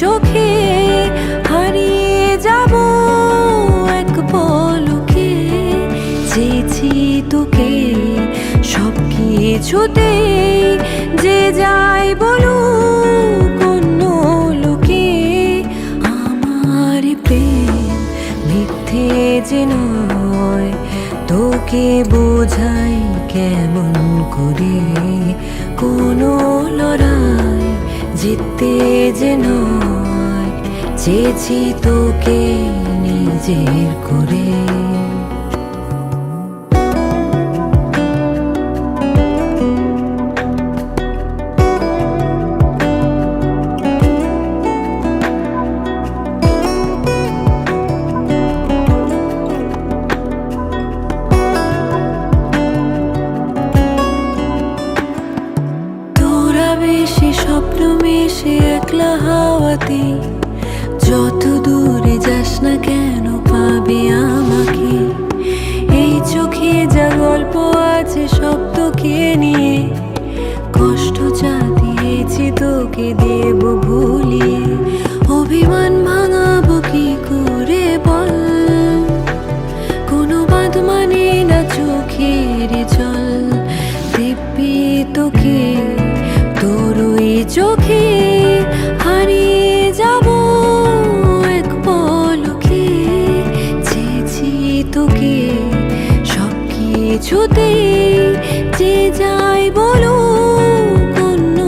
চোখে হারিয়ে যাব এক পলকে। চেয়েছি তোকে সব কিছুতে যে যাই বলুক অন্য লোকে। আমার প্রেম মিথ্যে যে নয়, তোকে বোঝাই কেমন করে? কোনো লড়াই জিততে যে নয় চেয়েছি তোকে নিজের করে। একলা হাওয়াতে, যত দূরে যাস না কেন পাবে আমাকে। এই চোখে যা গল্প আছে সব তোকে নিয়ে, কষ্ট যা দিয়েছি তোকে দেব ভুলিয়ে। অভিমান ভাঙাবো কি করে বল? কোনো বাদ মানে না চোখের জল। দিব্যি তোকে, তোর ওই চোখে তোকে সব কিছুতে যে যাই বলো অন্য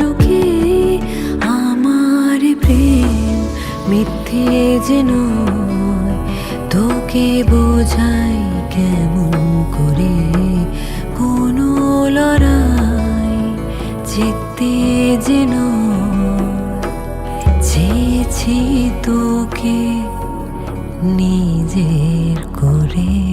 লোকে, আমার প্রেম মিথ্যে যে নয়, তোকে বোঝাই কেমন করে? কোনো লড়াই জিততে যেন চেয়েছি তোকে নিজের করে